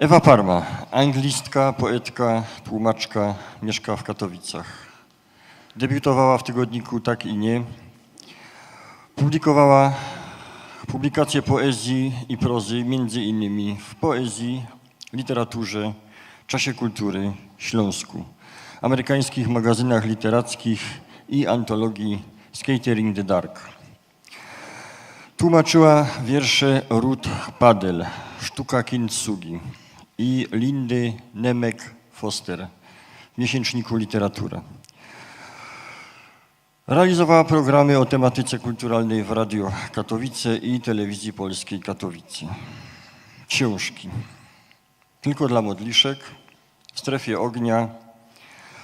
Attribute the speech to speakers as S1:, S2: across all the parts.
S1: Ewa Parma, anglistka, poetka, tłumaczka, mieszka w Katowicach. Debiutowała w tygodniku Tak i Nie. Publikowała publikacje poezji i prozy, między innymi w poezji, literaturze, czasie kultury, Śląsku, amerykańskich magazynach literackich i antologii Skatering the Dark. Tłumaczyła wiersze Ruth Padel, Sztuka Kintsugi i Lindy Nemek Foster w miesięczniku Literatura. Realizowała programy o tematyce kulturalnej w Radio Katowice i Telewizji Polskiej Katowice. Książki. Tylko dla modliszek, w strefie ognia,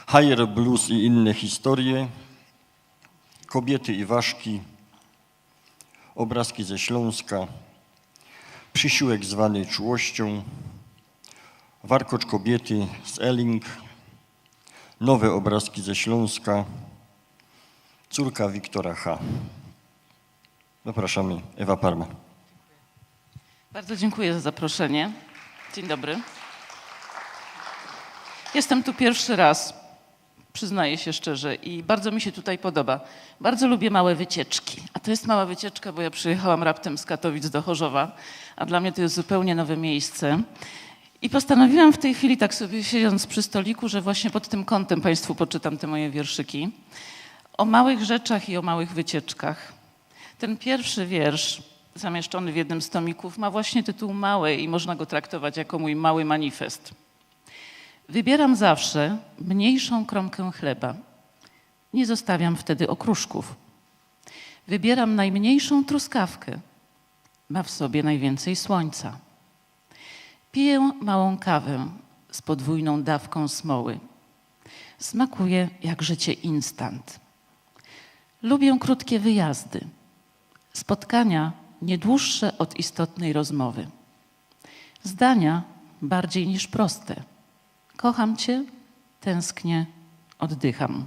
S1: Higher Blues i inne historie, Kobiety i ważki, obrazki ze Śląska, przysiłek zwany czułością, warkocz kobiety z Elling, nowe obrazki ze Śląska, córka Wiktora H. Zapraszamy, Ewa Parma.
S2: Bardzo dziękuję za zaproszenie. Dzień dobry. Jestem tu pierwszy raz, przyznaję się szczerze, i bardzo mi się tutaj podoba. Bardzo lubię małe wycieczki. A to jest mała wycieczka, bo ja przyjechałam raptem z Katowic do Chorzowa, a dla mnie to jest zupełnie nowe miejsce. I postanowiłam w tej chwili, tak sobie siedząc przy stoliku, że właśnie pod tym kątem Państwu poczytam te moje wierszyki. O małych rzeczach i o małych wycieczkach. Ten pierwszy wiersz, zamieszczony w jednym z tomików, ma właśnie tytuł Małe i można go traktować jako mój mały manifest. Wybieram zawsze mniejszą kromkę chleba. Nie zostawiam wtedy okruszków. Wybieram najmniejszą truskawkę. Ma w sobie najwięcej słońca. Piję małą kawę z podwójną dawką smoły. Smakuje jak życie instant. Lubię krótkie wyjazdy. Spotkania nie dłuższe od istotnej rozmowy. Zdania bardziej niż proste. Kocham cię, tęsknię, oddycham.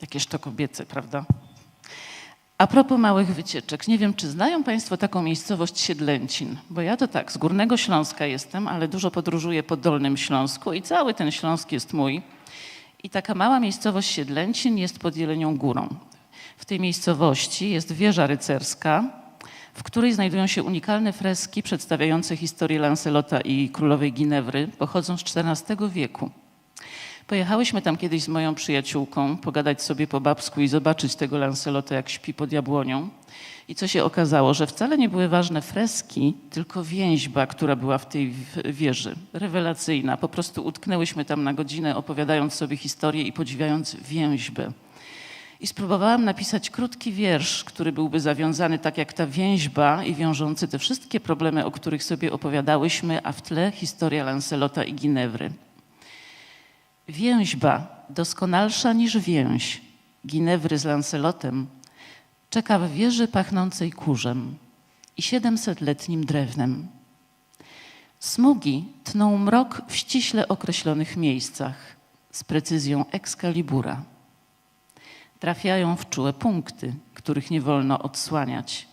S2: Jakież to kobiece, prawda? A propos małych wycieczek, nie wiem, czy znają Państwo taką miejscowość Siedlęcin, bo ja to tak, z Górnego Śląska jestem, ale dużo podróżuję po Dolnym Śląsku i cały ten Śląsk jest mój. I taka mała miejscowość Siedlęcin jest pod Jelenią Górą. W tej miejscowości jest wieża rycerska, w której znajdują się unikalne freski przedstawiające historię Lancelota i królowej Ginewry, pochodzą z XIV wieku. Pojechałyśmy tam kiedyś z moją przyjaciółką, pogadać sobie po babsku i zobaczyć tego Lancelota, jak śpi pod jabłonią. I co się okazało, że wcale nie były ważne freski, tylko więźba, która była w tej wieży. Rewelacyjna. Po prostu utknęłyśmy tam na godzinę, opowiadając sobie historię i podziwiając więźbę. I spróbowałam napisać krótki wiersz, który byłby zawiązany tak jak ta więźba i wiążący te wszystkie problemy, o których sobie opowiadałyśmy, a w tle historia Lancelota i Ginewry. Więźba, doskonalsza niż więź, Ginewry z Lancelotem, czeka w wieży pachnącej kurzem i siedemsetletnim drewnem. Smugi tną mrok w ściśle określonych miejscach z precyzją Excalibura trafiają w czułe punkty, których nie wolno odsłaniać.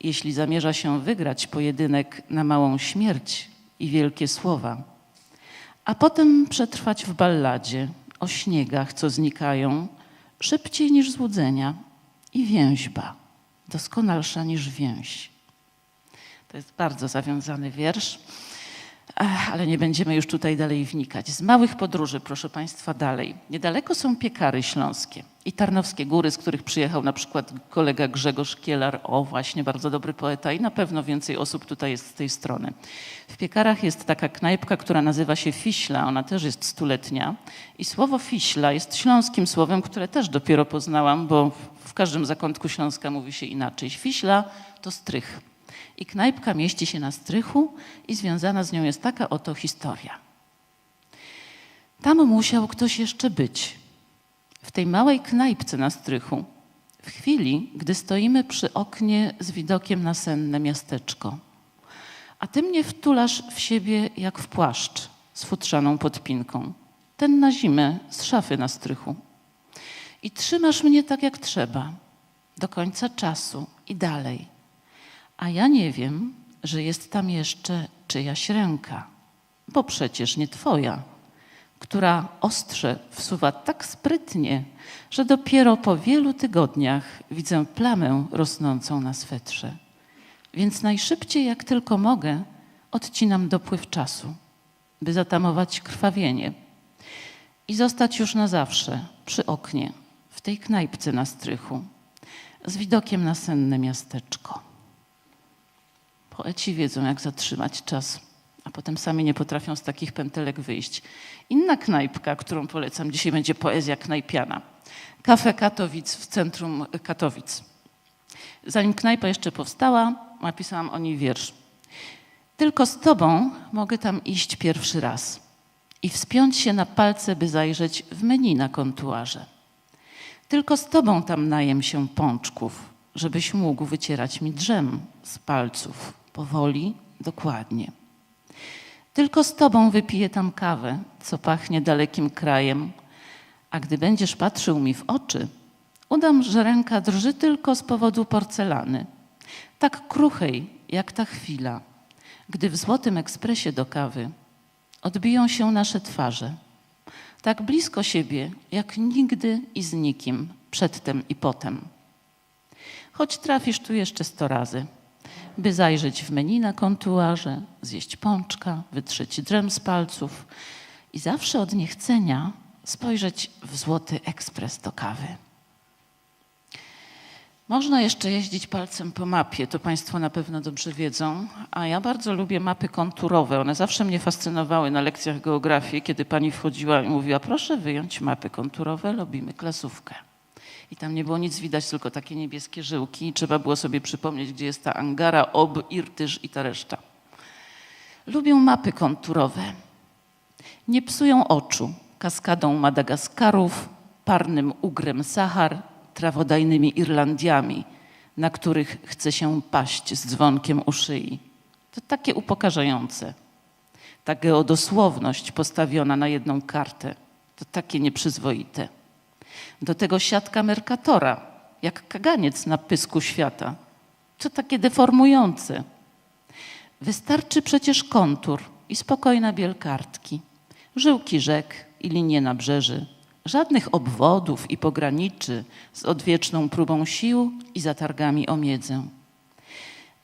S2: Jeśli zamierza się wygrać pojedynek na małą śmierć i wielkie słowa, a potem przetrwać w balladzie o śniegach, co znikają szybciej niż złudzenia i więźba, doskonalsza niż więź. To jest bardzo zawiązany wiersz. Ale nie będziemy już tutaj dalej wnikać. Z małych podróży, proszę Państwa, dalej. Niedaleko są piekary śląskie i Tarnowskie Góry, z których przyjechał na przykład kolega Grzegorz Kielar, o właśnie, bardzo dobry poeta i na pewno więcej osób tutaj jest z tej strony. W piekarach jest taka knajpka, która nazywa się Fiśla, ona też jest stuletnia i słowo Fiśla jest śląskim słowem, które też dopiero poznałam, bo w każdym zakątku Śląska mówi się inaczej. Fiśla to strych. I knajpka mieści się na strychu i związana z nią jest taka oto historia. Tam musiał ktoś jeszcze być. W tej małej knajpce na strychu. W chwili, gdy stoimy przy oknie z widokiem na senne miasteczko. A ty mnie wtulasz w siebie jak w płaszcz z futrzaną podpinką. Ten na zimę z szafy na strychu. I trzymasz mnie tak jak trzeba, do końca czasu i dalej a ja nie wiem, że jest tam jeszcze czyjaś ręka bo przecież nie twoja, która ostrze wsuwa tak sprytnie, że dopiero po wielu tygodniach widzę plamę rosnącą na swetrze. Więc najszybciej jak tylko mogę, odcinam dopływ czasu, by zatamować krwawienie i zostać już na zawsze przy oknie, w tej knajpce na strychu, z widokiem na senne miasteczko. Poeci wiedzą, jak zatrzymać czas, a potem sami nie potrafią z takich pętelek wyjść. Inna knajpka, którą polecam, dzisiaj będzie poezja knajpiana. Kafe Katowic w centrum Katowic. Zanim knajpa jeszcze powstała, napisałam o niej wiersz. Tylko z tobą mogę tam iść pierwszy raz i wspiąć się na palce, by zajrzeć w menu na kontuarze. Tylko z tobą tam najem się pączków, żebyś mógł wycierać mi drzem z palców, powoli, dokładnie. Tylko z tobą wypiję tam kawę, co pachnie dalekim krajem, a gdy będziesz patrzył mi w oczy, udam, że ręka drży tylko z powodu porcelany, tak kruchej jak ta chwila, gdy w złotym ekspresie do kawy odbiją się nasze twarze, tak blisko siebie jak nigdy i z nikim, przedtem i potem. Choć trafisz tu jeszcze sto razy, by zajrzeć w menu na kontuarze, zjeść pączka, wytrzeć drem z palców i zawsze od niechcenia spojrzeć w złoty ekspres do kawy. Można jeszcze jeździć palcem po mapie, to Państwo na pewno dobrze wiedzą, a ja bardzo lubię mapy konturowe. One zawsze mnie fascynowały na lekcjach geografii, kiedy pani wchodziła i mówiła, proszę wyjąć mapy konturowe, robimy klasówkę. I tam nie było nic widać, tylko takie niebieskie żyłki i trzeba było sobie przypomnieć, gdzie jest ta Angara, Ob, Irtyż i ta reszta. Lubię mapy konturowe. Nie psują oczu kaskadą Madagaskarów, parnym ugrem Sahar, trawodajnymi Irlandiami, na których chce się paść z dzwonkiem u szyi. To takie upokarzające. Ta geodosłowność postawiona na jedną kartę, to takie nieprzyzwoite. Do tego siatka Mercatora, jak kaganiec na pysku świata. To takie deformujące. Wystarczy przecież kontur i spokojna biel kartki, żyłki rzek i linie nabrzeży, żadnych obwodów i pograniczy z odwieczną próbą sił i zatargami o miedzę.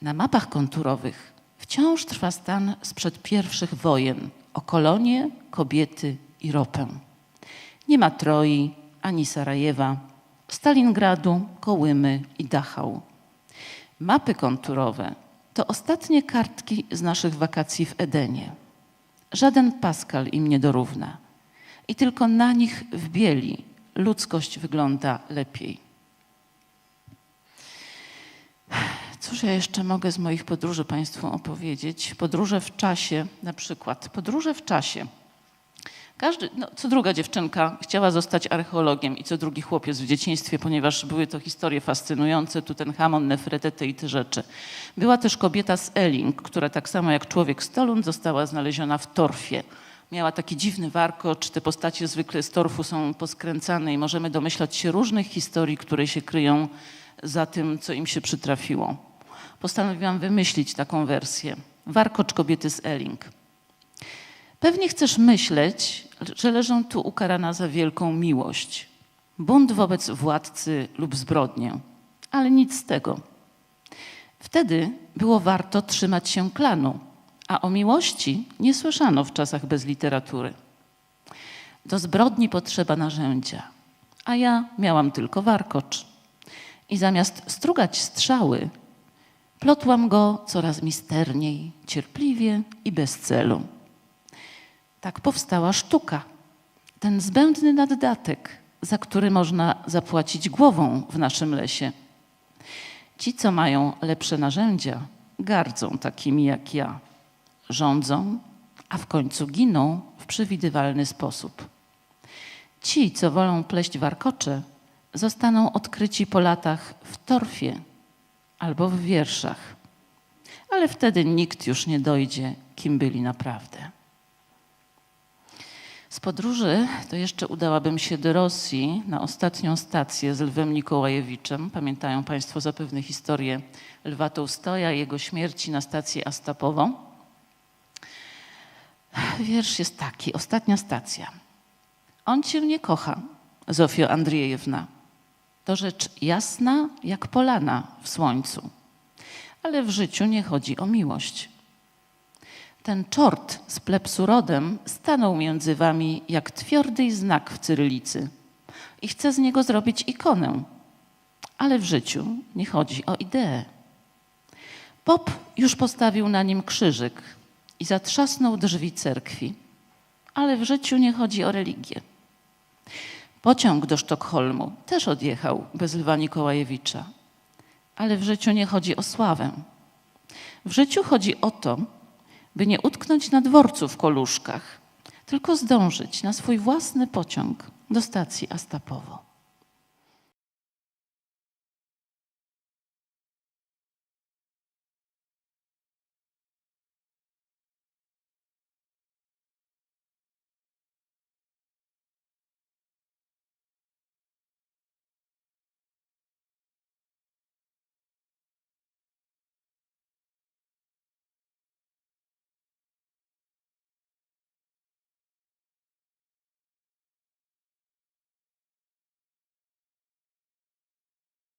S2: Na mapach konturowych wciąż trwa stan sprzed pierwszych wojen o kolonie, kobiety i ropę. Nie ma Troi ani Sarajewa, Stalingradu, Kołymy i Dachau. Mapy konturowe to ostatnie kartki z naszych wakacji w Edenie. Żaden Pascal im nie dorówna. I tylko na nich w bieli ludzkość wygląda lepiej. Cóż ja jeszcze mogę z moich podróży Państwu opowiedzieć? Podróże w czasie, na przykład. Podróże w czasie. Każdy, no, co druga dziewczynka chciała zostać archeologiem i co drugi chłopiec w dzieciństwie, ponieważ były to historie fascynujące, Tutenhamon, Nefertety i te rzeczy. Była też kobieta z Eling, która tak samo jak człowiek z Tolun została znaleziona w torfie. Miała taki dziwny warkocz, te postacie zwykle z torfu są poskręcane i możemy domyślać się różnych historii, które się kryją za tym, co im się przytrafiło. Postanowiłam wymyślić taką wersję. Warkocz kobiety z Eling. Pewnie chcesz myśleć, że leżą tu ukarana za wielką miłość, bunt wobec władcy lub zbrodnię, ale nic z tego. Wtedy było warto trzymać się klanu, a o miłości nie słyszano w czasach bez literatury. Do zbrodni potrzeba narzędzia, a ja miałam tylko warkocz. I zamiast strugać strzały, plotłam go coraz misterniej, cierpliwie i bez celu. Tak powstała sztuka. Ten zbędny naddatek, za który można zapłacić głową w naszym lesie. Ci, co mają lepsze narzędzia, gardzą takimi jak ja. Rządzą, a w końcu giną w przewidywalny sposób. Ci, co wolą pleść warkocze, zostaną odkryci po latach w torfie albo w wierszach. Ale wtedy nikt już nie dojdzie, kim byli naprawdę. Podróży to jeszcze udałabym się do Rosji na ostatnią stację z Lwem Nikołajewiczem. Pamiętają Państwo zapewne historię Lwa Tołstoja i jego śmierci na stację Astapową. wiersz jest taki, ostatnia stacja. On cię nie kocha, Zofio Andrzejewna. To rzecz jasna jak polana w słońcu. Ale w życiu nie chodzi o miłość. Ten czort z plepsu rodem stanął między wami jak twierdý znak w cyrylicy i chce z niego zrobić ikonę. Ale w życiu nie chodzi o ideę. Pop już postawił na nim krzyżyk i zatrzasnął drzwi cerkwi. Ale w życiu nie chodzi o religię. Pociąg do Sztokholmu też odjechał bez Lwa Nikołajewicza. Ale w życiu nie chodzi o sławę. W życiu chodzi o to, by nie utknąć na dworcu w Koluszkach, tylko zdążyć na swój własny pociąg do stacji Astapowo.